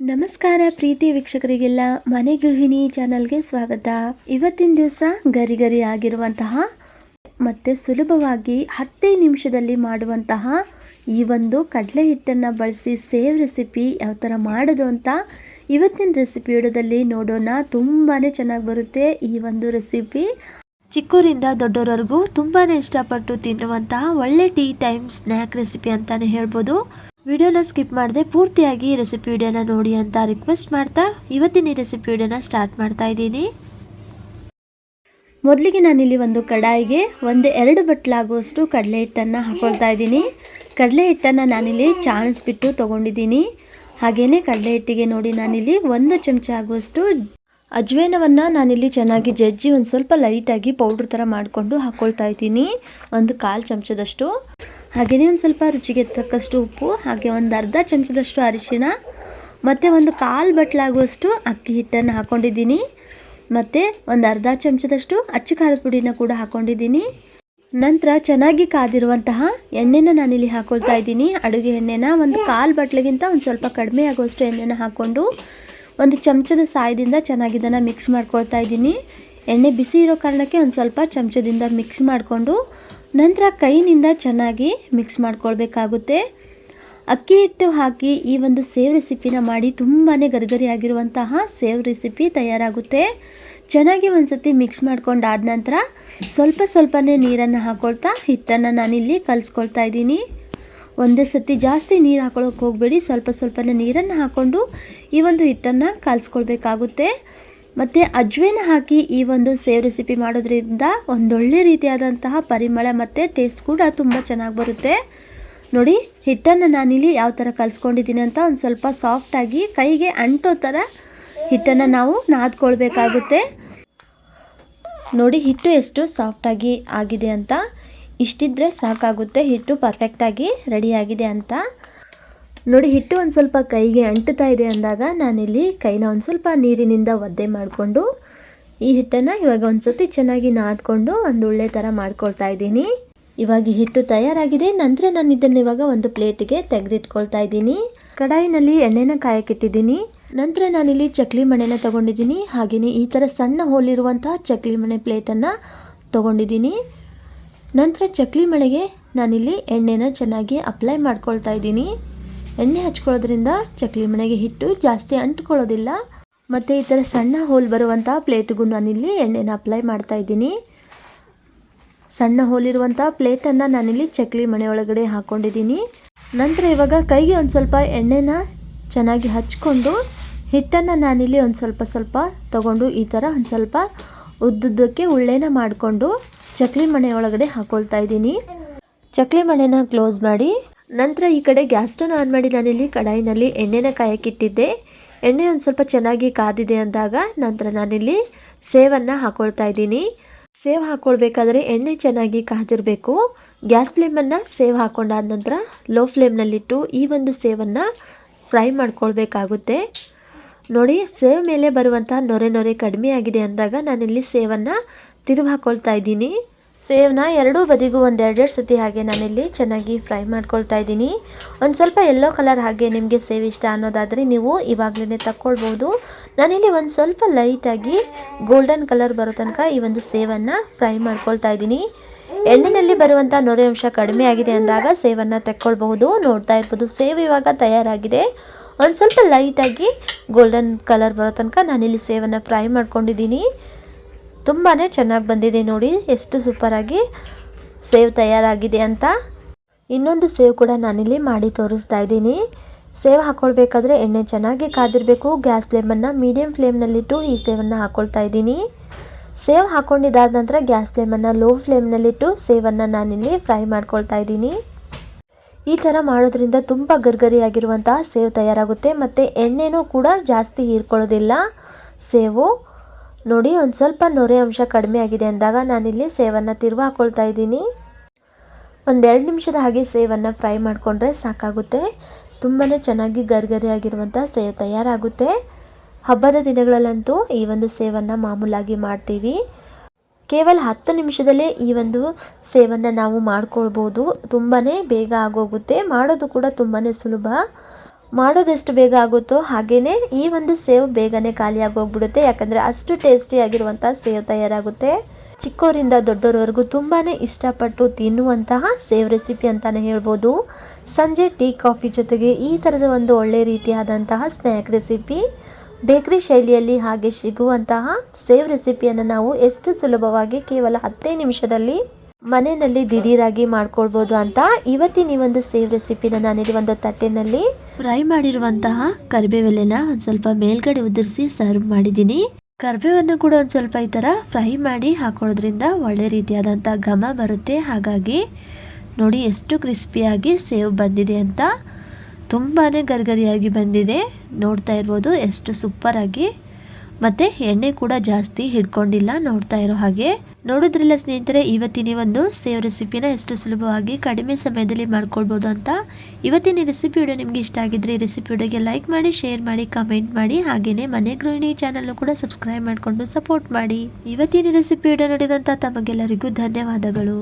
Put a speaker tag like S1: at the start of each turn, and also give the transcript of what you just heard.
S1: ನಮಸ್ಕಾರ ಪ್ರೀತಿ ವೀಕ್ಷಕರಿಗೆಲ್ಲ, ಮನೆ ಗೃಹಿಣಿ ಚಾನಲ್ಗೆ ಸ್ವಾಗತ. ಇವತ್ತಿನ ದಿವಸ ಗರಿ ಗರಿ ಆಗಿರುವಂತಹ, ಮತ್ತು ಸುಲಭವಾಗಿ ಹತ್ತೇ ನಿಮಿಷದಲ್ಲಿ ಮಾಡುವಂತಹ ಈ ಒಂದು ಕಡಲೆ ಹಿಟ್ಟನ್ನು ಬಳಸಿ ಸೇವ್ ರೆಸಿಪಿ ಯಾವ ಥರ ಮಾಡೋದು ಅಂತ ಇವತ್ತಿನ ರೆಸಿಪಿ ವಿಡಿಯೋದಲ್ಲಿ ನೋಡೋಣ. ತುಂಬಾ ಚೆನ್ನಾಗಿ ಬರುತ್ತೆ ಈ ಒಂದು ರೆಸಿಪಿ. ಚಿಕ್ಕೂರಿಂದ ದೊಡ್ಡವರವರೆಗೂ ತುಂಬಾ ಇಷ್ಟಪಟ್ಟು ತಿನ್ನುವಂತಹ ಒಳ್ಳೆ ಟೀ ಟೈಮ್ ಸ್ನ್ಯಾಕ್ ರೆಸಿಪಿ ಅಂತಾನೆ ಹೇಳ್ಬೋದು. ವಿಡಿಯೋನ ಸ್ಕಿಪ್ ಮಾಡದೆ ಪೂರ್ತಿಯಾಗಿ ರೆಸಿಪಿ ವಿಡಿಯೋನ ನೋಡಿ ಅಂತ ರಿಕ್ವೆಸ್ಟ್ ಮಾಡ್ತಾ ಇವತ್ತಿನ ಈ ರೆಸಿಪಿ ವಿಡಿಯೋನ ಸ್ಟಾರ್ಟ್ ಮಾಡ್ತಾ ಇದ್ದೀನಿ. ಮೊದಲಿಗೆ ನಾನಿಲ್ಲಿ ಒಂದು ಕಡಾಯಿಗೆ ಒಂದು ಎರಡು ಬಟ್ಲಾಗುವಷ್ಟು ಕಡಲೆ ಹಿಟ್ಟನ್ನು ಹಾಕೊಳ್ತಾ ಇದ್ದೀನಿ. ಕಡಲೆ ಹಿಟ್ಟನ್ನು ನಾನಿಲ್ಲಿ ಚಾಣಿಸ್ಬಿಟ್ಟು ತೊಗೊಂಡಿದ್ದೀನಿ. ಹಾಗೆಯೇ ಕಡಲೆ ಹಿಟ್ಟಿಗೆ ನೋಡಿ ನಾನಿಲ್ಲಿ ಒಂದು ಚಮಚ ಆಗುವಷ್ಟು ಅಜ್ವೇನವನ್ನು ನಾನಿಲ್ಲಿ ಚೆನ್ನಾಗಿ ಜಜ್ಜಿ ಒಂದು ಸ್ವಲ್ಪ ಲೈಟಾಗಿ ಪೌಡ್ರ್ ಥರ ಮಾಡಿಕೊಂಡು ಹಾಕ್ಕೊಳ್ತಾ ಇದ್ದೀನಿ. ಒಂದು ಕಾಲು ಚಮಚದಷ್ಟು. ಹಾಗೆಯೇ ಒಂದು ಸ್ವಲ್ಪ ರುಚಿಗೆ ತಕ್ಕಷ್ಟು ಉಪ್ಪು, ಹಾಗೆ ಒಂದು ಅರ್ಧ ಚಮಚದಷ್ಟು ಅರಿಶಿನ ಮತ್ತು ಒಂದು ಕಾಲು ಬಟ್ಲಾಗುವಷ್ಟು ಅಕ್ಕಿ ಹಿಟ್ಟನ್ನು ಹಾಕ್ಕೊಂಡಿದ್ದೀನಿ ಮತ್ತು ಒಂದು ಅರ್ಧ ಚಮಚದಷ್ಟು ಅಚ್ಚು ಖಾರದ ಪುಡಿನ ಕೂಡ ಹಾಕ್ಕೊಂಡಿದ್ದೀನಿ ನಂತರ ಚೆನ್ನಾಗಿ ಕಾದಿರುವಂತಹ ಎಣ್ಣೆನ ನಾನಿಲ್ಲಿ ಹಾಕ್ಕೊಳ್ತಾ ಇದ್ದೀನಿ. ಅಡುಗೆ ಎಣ್ಣೆನ ಒಂದು ಕಾಲು ಬಟ್ಲಿಗಿಂತ ಒಂದು ಸ್ವಲ್ಪ ಕಡಿಮೆ ಆಗುವಷ್ಟು ಎಣ್ಣೆನ ಹಾಕ್ಕೊಂಡು ಒಂದು ಚಮಚದ ಸಾಯದಿಂದ ಚೆನ್ನಾಗಿ ಇದನ್ನು ಮಿಕ್ಸ್ ಮಾಡ್ಕೊಳ್ತಾ ಇದ್ದೀನಿ. ಎಣ್ಣೆ ಬಿಸಿ ಇರೋ ಕಾರಣಕ್ಕೆ ಒಂದು ಸ್ವಲ್ಪ ಚಮಚದಿಂದ ಮಿಕ್ಸ್ ಮಾಡಿಕೊಂಡು ನಂತರ ಕೈಯಿಂದ ಚೆನ್ನಾಗಿ ಮಿಕ್ಸ್ ಮಾಡ್ಕೊಳ್ಬೇಕಾಗುತ್ತೆ. ಅಕ್ಕಿ ಹಿಟ್ಟು ಹಾಕಿ ಈ ಒಂದು ಸೇವ್ ರೆಸಿಪಿನ ಮಾಡಿ ತುಂಬಾ ಗರಿಗರಿಯಾಗಿರುವಂತಹ ಸೇವ್ ರೆಸಿಪಿ ತಯಾರಾಗುತ್ತೆ. ಚೆನ್ನಾಗಿ ಒಂದ್ಸತಿ ಮಿಕ್ಸ್ ಮಾಡ್ಕೊಂಡಾದ ನಂತರ ಸ್ವಲ್ಪ ಸ್ವಲ್ಪನೇ ನೀರನ್ನು ಹಾಕೊಳ್ತಾ ಹಿಟ್ಟನ್ನು ನಾನಿಲ್ಲಿ ಕಲಿಸ್ಕೊಳ್ತಾ ಇದ್ದೀನಿ. ಒಂದೇ ಸತಿ ಜಾಸ್ತಿ ನೀರು ಹಾಕೊಳ್ಳೋಕೆ ಹೋಗಬೇಡಿ, ಸ್ವಲ್ಪ ಸ್ವಲ್ಪನೇ ನೀರನ್ನು ಹಾಕ್ಕೊಂಡು ಈ ಒಂದು ಹಿಟ್ಟನ್ನು ಕಲಿಸ್ಕೊಳ್ಬೇಕಾಗುತ್ತೆ. ಮತ್ತು ಅಜ್ವೇನ ಹಾಕಿ ಈ ಒಂದು ಸೇವ್ ರೆಸಿಪಿ ಮಾಡೋದ್ರಿಂದ ಒಂದೊಳ್ಳೆ ರೀತಿಯಾದಂತಹ ಪರಿಮಳ ಮತ್ತು ಟೇಸ್ಟ್ ಕೂಡ ತುಂಬ ಚೆನ್ನಾಗಿ ಬರುತ್ತೆ. ನೋಡಿ, ಹಿಟ್ಟನ್ನು ನಾನಿಲ್ಲಿ ಯಾವ ಥರ ಕಲಿಸ್ಕೊಂಡಿದ್ದೀನಿ ಅಂತ ಒಂದು ಸ್ವಲ್ಪ ಸಾಫ್ಟಾಗಿ ಕೈಗೆ ಅಂಟೋ ಥರ ಹಿಟ್ಟನ್ನು ನಾವು ನಾದ್ಕೊಳ್ಬೇಕಾಗುತ್ತೆ. ನೋಡಿ, ಹಿಟ್ಟು ಎಷ್ಟು ಸಾಫ್ಟಾಗಿ ಆಗಿದೆ ಅಂತ. ಇಷ್ಟಿದ್ರೆ ಸಾಕಾಗುತ್ತೆ, ಹಿಟ್ಟು ಪರ್ಫೆಕ್ಟಾಗಿ ರೆಡಿಯಾಗಿದೆ ಅಂತ. ನೋಡಿ, ಹಿಟ್ಟು ಒಂದು ಸ್ವಲ್ಪ ಕೈಗೆ ಅಂಟುತ್ತಾ ಇದೆ ಅಂದಾಗ ನಾನಿಲ್ಲಿ ಕೈನ ಒಂದು ಸ್ವಲ್ಪ ನೀರಿನಿಂದ ಒದ್ದೆ ಮಾಡಿಕೊಂಡು ಈ ಹಿಟ್ಟನ್ನು ಇವಾಗ ಒಂದು ಸತಿ ಚೆನ್ನಾಗಿ ನಾದ್ಕೊಂಡು ಒಂದು ಒಳ್ಳೆ ಥರ ಮಾಡ್ಕೊಳ್ತಾ ಇದ್ದೀನಿ. ಇವಾಗ ಹಿಟ್ಟು ತಯಾರಾಗಿದೆ. ನಂತರ ನಾನು ಇದನ್ನು ಇವಾಗ ಒಂದು ಪ್ಲೇಟಿಗೆ ತೆಗೆದಿಟ್ಕೊಳ್ತಾ ಇದ್ದೀನಿ. ಕಡಾಯಿನಲ್ಲಿ ಎಣ್ಣೆನ ಕಾಯಕ್ಕಿಟ್ಟಿದ್ದೀನಿ ನಂತರ ನಾನಿಲ್ಲಿ ಚಕ್ಲಿ ಮಣೆನ ತೊಗೊಂಡಿದ್ದೀನಿ. ಹಾಗೆಯೇ ಈ ಥರ ಸಣ್ಣ ಹೋಲಿರುವಂತಹ ಚಕ್ಲಿ ಮಣೆ ಪ್ಲೇಟನ್ನು ತೊಗೊಂಡಿದ್ದೀನಿ. ನಂತರ ಚಕ್ಲಿ ಮಣೆಗೆ ನಾನಿಲ್ಲಿ ಎಣ್ಣೆನ ಚೆನ್ನಾಗಿ ಅಪ್ಲೈ ಮಾಡ್ಕೊಳ್ತಾ ಇದ್ದೀನಿ. ಎಣ್ಣೆ ಹಚ್ಕೊಳ್ಳೋದ್ರಿಂದ ಚಕ್ಲಿ ಮನೆಗೆ ಹಿಟ್ಟು ಜಾಸ್ತಿ ಅಂಟ್ಕೊಳ್ಳೋದಿಲ್ಲ. ಮತ್ತು ಈ ಥರ ಸಣ್ಣ ಹೋಲ್ ಬರುವಂಥ ಪ್ಲೇಟ್ಗೂ ನಾನಿಲ್ಲಿ ಎಣ್ಣೆನ ಅಪ್ಲೈ ಮಾಡ್ತಾ ಇದ್ದೀನಿ. ಸಣ್ಣ ಹೋಲಿರುವಂಥ ಪ್ಲೇಟನ್ನು ನಾನಿಲ್ಲಿ ಚಕ್ಲಿ ಮನೆ ಒಳಗಡೆ ಹಾಕ್ಕೊಂಡಿದ್ದೀನಿ ನಂತರ ಇವಾಗ ಕೈಗೆ ಒಂದು ಸ್ವಲ್ಪ ಎಣ್ಣೆನ ಚೆನ್ನಾಗಿ ಹಚ್ಕೊಂಡು ಹಿಟ್ಟನ್ನು ನಾನಿಲ್ಲಿ ಒಂದು ಸ್ವಲ್ಪ ಸ್ವಲ್ಪ ತಗೊಂಡು ಈ ಥರ ಒಂದು ಸ್ವಲ್ಪ ಉದ್ದುದ್ದಕ್ಕೆ ಉಳ್ಳೆನ ಮಾಡಿಕೊಂಡು ಚಕ್ಲಿ ಮನೆ ಒಳಗಡೆ ಹಾಕ್ಕೊಳ್ತಾ ಇದ್ದೀನಿ. ಚಕ್ಲಿ ಮಣೆನ ಕ್ಲೋಸ್ ಮಾಡಿ ನಂತರ ಈ ಕಡೆ ಗ್ಯಾಸ್ ಆನ್ ಮಾಡಿ ನಾನಿಲ್ಲಿ ಕಡಾಯಿನಲ್ಲಿ ಎಣ್ಣೆನ ಕಾಯಕ್ಕಿಟ್ಟಿದ್ದೆ. ಎಣ್ಣೆ ಒಂದು ಸ್ವಲ್ಪ ಚೆನ್ನಾಗಿ ಕಾದಿದೆ ಅಂದಾಗ ನಂತರ ನಾನಿಲ್ಲಿ ಸೇವನ್ನು ಹಾಕೊಳ್ತಾ ಇದ್ದೀನಿ. ಸೇವ್ ಹಾಕ್ಕೊಳ್ಬೇಕಾದ್ರೆ ಎಣ್ಣೆ ಚೆನ್ನಾಗಿ ಕಾದಿರಬೇಕು. ಗ್ಯಾಸ್ ಫ್ಲೇಮನ್ನು ಸೇವ್ ಹಾಕ್ಕೊಂಡಾದ ನಂತರ ಲೋ ಫ್ಲೇಮ್ನಲ್ಲಿಟ್ಟು ಈ ಒಂದು ಸೇವನ್ನು ಫ್ರೈ ಮಾಡ್ಕೊಳ್ಬೇಕಾಗುತ್ತೆ. ನೋಡಿ, ಸೇವ್ ಮೇಲೆ ಬರುವಂಥ ನೊರೆ ನೊರೆ ಕಡಿಮೆ ಆಗಿದೆ ಅಂದಾಗ ನಾನಿಲ್ಲಿ ಸೇವನ್ನು ತಿರುವು ಹಾಕ್ಕೊಳ್ತಾ ಇದ್ದೀನಿ. ಸೇವ್ನ ಎರಡೂ ಬದಿಗೂ ಒಂದು ಎರಡೆರಡು ಸತಿ ಹಾಗೆ ನಾನಿಲ್ಲಿ ಚೆನ್ನಾಗಿ ಫ್ರೈ ಮಾಡ್ಕೊಳ್ತಾ ಇದ್ದೀನಿ. ಒಂದು ಸ್ವಲ್ಪ ಎಲ್ಲೋ ಕಲರ್ ಹಾಗೆ ನಿಮಗೆ ಸೇವ್ ಇಷ್ಟ ಅನ್ನೋದಾದರೆ ನೀವು ಇವಾಗಲೇ ತಕ್ಕೊಳ್ಬೋದು. ನಾನಿಲ್ಲಿ ಒಂದು ಸ್ವಲ್ಪ ಲೈಟಾಗಿ ಗೋಲ್ಡನ್ ಕಲರ್ ಬರೋ ತನಕ ಈ ಒಂದು ಸೇವನ್ನು ಫ್ರೈ ಮಾಡ್ಕೊಳ್ತಾ ಇದ್ದೀನಿ. ಎಣ್ಣೆಯಲ್ಲಿ ಬರುವಂಥ ನೊರೆ ಅಂಶ ಕಡಿಮೆ ಆಗಿದೆ ಅಂದಾಗ ಸೇವನ್ನು ತೆಕ್ಕೊಳ್ಬಹುದು. ನೋಡ್ತಾ ಇರ್ಬೋದು, ಸೇವ್ ಇವಾಗ ತಯಾರಾಗಿದೆ. ಒಂದು ಸ್ವಲ್ಪ ಲೈಟಾಗಿ ಗೋಲ್ಡನ್ ಕಲರ್ ಬರೋ ತನಕ ನಾನಿಲ್ಲಿ ಸೇವನ್ನು ಫ್ರೈ ಮಾಡ್ಕೊಂಡಿದ್ದೀನಿ. ತುಂಬಾ ಚೆನ್ನಾಗಿ ಬಂದಿದೆ ನೋಡಿ, ಎಷ್ಟು ಸೂಪರಾಗಿ ಸೇವ್ ತಯಾರಾಗಿದೆ ಅಂತ. ಇನ್ನೊಂದು ಸೇವ್ ಕೂಡ ನಾನಿಲ್ಲಿ ಮಾಡಿ ತೋರಿಸ್ತಾ ಇದ್ದೀನಿ. ಸೇವ್ ಹಾಕ್ಕೊಳ್ಬೇಕಾದ್ರೆ ಎಣ್ಣೆ ಚೆನ್ನಾಗಿ ಕಾದಿರಬೇಕು. ಗ್ಯಾಸ್ ಫ್ಲೇಮನ್ನು ಮೀಡಿಯಮ್ ಫ್ಲೇಮ್ನಲ್ಲಿಟ್ಟು ಈ ಸೇವನ್ನು ಹಾಕ್ಕೊಳ್ತಾ ಇದ್ದೀನಿ. ಸೇವ್ ಹಾಕ್ಕೊಂಡಿದ್ದಾದ ನಂತರ ಗ್ಯಾಸ್ ಫ್ಲೇಮನ್ನು ಲೋ ಫ್ಲೇಮ್ನಲ್ಲಿಟ್ಟು ಸೇವನ್ನು ನಾನಿಲ್ಲಿ ಫ್ರೈ ಮಾಡ್ಕೊಳ್ತಾ ಇದ್ದೀನಿ. ಈ ಥರ ಮಾಡೋದ್ರಿಂದ ತುಂಬ ಗರ್ಗರಿಯಾಗಿರುವಂತಹ ಸೇವ್ ತಯಾರಾಗುತ್ತೆ. ಮತ್ತು ಎಣ್ಣೆನೂ ಕೂಡ ಜಾಸ್ತಿ ಹೀರ್ಕೊಳ್ಳೋದಿಲ್ಲ. ಸೇವು ನೋಡಿ, ಒಂದು ಸ್ವಲ್ಪ ನೊರೆ ಅಂಶ ಕಡಿಮೆ ಆಗಿದೆ ಅಂದಾಗ ನಾನಿಲ್ಲಿ ಸೇವನ್ನು ತಿರುವ ಹಾಕ್ಕೊಳ್ತಾ ಇದ್ದೀನಿ. ಒಂದೆರಡು ನಿಮಿಷದ ಹಾಗೆ ಸೇವನ್ನು ಫ್ರೈ ಮಾಡಿಕೊಂಡ್ರೆ ಸಾಕಾಗುತ್ತೆ. ತುಂಬಾ ಚೆನ್ನಾಗಿ ಗರಿಗರಿಯಾಗಿರುವಂಥ ಸೇವ್ ತಯಾರಾಗುತ್ತೆ. ಹಬ್ಬದ ದಿನಗಳಲ್ಲಂತೂ ಈ ಒಂದು ಸೇವನ್ನು ಮಾಮೂಲಾಗಿ ಮಾಡ್ತೀವಿ. ಕೇವಲ ಹತ್ತು ನಿಮಿಷದಲ್ಲೇ ಈ ಒಂದು ಸೇವನ್ನು ನಾವು ಮಾಡ್ಕೊಳ್ಬೋದು. ತುಂಬಾ ಬೇಗ ಆಗೋಗುತ್ತೆ. ಮಾಡೋದು ಕೂಡ ತುಂಬಾ ಸುಲಭ. ಮಾಡೋದೆಷ್ಟು ಬೇಗ ಆಗುತ್ತೋ ಹಾಗೆಯೇ ಈ ಒಂದು ಸೇವ್ ಬೇಗನೆ ಖಾಲಿಯಾಗಿ ಹೋಗ್ಬಿಡುತ್ತೆ ಯಾಕಂದರೆ ಅಷ್ಟು ಟೇಸ್ಟಿಯಾಗಿರುವಂಥ ಸೇವ್ ತಯಾರಾಗುತ್ತೆ. ಚಿಕ್ಕವರಿಂದ ದೊಡ್ಡೋರವರೆಗೂ ತುಂಬಾ ಇಷ್ಟಪಟ್ಟು ತಿನ್ನುವಂತಹ ಸೇವ್ ರೆಸಿಪಿ ಅಂತಲೇ ಹೇಳ್ಬೋದು. ಸಂಜೆ ಟೀ, ಕಾಫಿ ಜೊತೆಗೆ ಈ ಥರದ ಒಂದು ಒಳ್ಳೆ ರೀತಿಯಾದಂತಹ ಸ್ನ್ಯಾಕ್ ರೆಸಿಪಿ. ಬೇಕ್ರಿ ಶೈಲಿಯಲ್ಲಿ ಹಾಗೆ ಸಿಗುವಂತಹ ಸೇವ್ ರೆಸಿಪಿಯನ್ನು ನಾವು ಎಷ್ಟು ಸುಲಭವಾಗಿ ಕೇವಲ ಹತ್ತೇ ನಿಮಿಷದಲ್ಲಿ ಮನೆಯಲ್ಲಿ ದಿಢೀರಾಗಿ ಮಾಡ್ಕೊಳ್ಬೋದು ಅಂತ ಇವತ್ತಿನ ಈ ಒಂದು ಸೇವ್ ರೆಸಿಪಿನ ನಾನಿಲ್ಲಿ ಒಂದು ತಟ್ಟೆನಲ್ಲಿ ಫ್ರೈ ಮಾಡಿರುವಂತಹ ಕರಿಬೇವೆಲೆನ ಒಂದು ಸ್ವಲ್ಪ ಮೇಲ್ಗಡೆ ಉದುರಿಸಿ ಸರ್ವ್ ಮಾಡಿದ್ದೀನಿ. ಕರಿಬೇವನ್ನು ಕೂಡ ಒಂದು ಸ್ವಲ್ಪ ಈ ಥರ ಫ್ರೈ ಮಾಡಿ ಹಾಕೊಳ್ಳೋದ್ರಿಂದ ಒಳ್ಳೆ ರೀತಿಯಾದಂಥ ಘಮ ಬರುತ್ತೆ. ಹಾಗಾಗಿ ನೋಡಿ ಎಷ್ಟು ಕ್ರಿಸ್ಪಿಯಾಗಿ ಸೇವ್ ಬಂದಿದೆ ಅಂತ. ತುಂಬಾ ಗರ್ಗರಿಯಾಗಿ ಬಂದಿದೆ. ನೋಡ್ತಾ ಇರ್ಬೋದು ಎಷ್ಟು ಸೂಪರಾಗಿ ಮತ್ತು ಎಣ್ಣೆ ಕೂಡ ಜಾಸ್ತಿ ಹಿಡ್ಕೊಂಡಿಲ್ಲ ನೋಡ್ತಾ ಇರೋ ಹಾಗೆ. ನೋಡಿದ್ರಲ್ಲ ಸ್ನೇಹಿತರೆ, ಇವತ್ತಿನ ಒಂದು ಸೇವ್ ರೆಸಿಪಿನ ಎಷ್ಟು ಸುಲಭವಾಗಿ ಕಡಿಮೆ ಸಮಯದಲ್ಲಿ ಮಾಡ್ಕೊಳ್ಬೋದು ಅಂತ. ಇವತ್ತಿನ ರೆಸಿಪಿ ವಿಡಿಯೋ ನಿಮಗೆ ಇಷ್ಟ ಆಗಿದ್ರೆ ಈ ರೆಸಿಪಿ ವಿಡಿಯೋಗೆ ಲೈಕ್ ಮಾಡಿ, ಶೇರ್ ಮಾಡಿ, ಕಮೆಂಟ್ ಮಾಡಿ. ಹಾಗೆಯೇ ಮನೆ ಗೃಹಿಣಿ ಚಾನಲ್ನು ಕೂಡ ಸಬ್ಸ್ಕ್ರೈಬ್ ಮಾಡಿಕೊಂಡು ಸಪೋರ್ಟ್ ಮಾಡಿ. ಇವತ್ತಿನ ರೆಸಿಪಿ ವಿಡಿಯೋ ನೋಡಿದಂಥ ತಮಗೆಲ್ಲರಿಗೂ ಧನ್ಯವಾದಗಳು.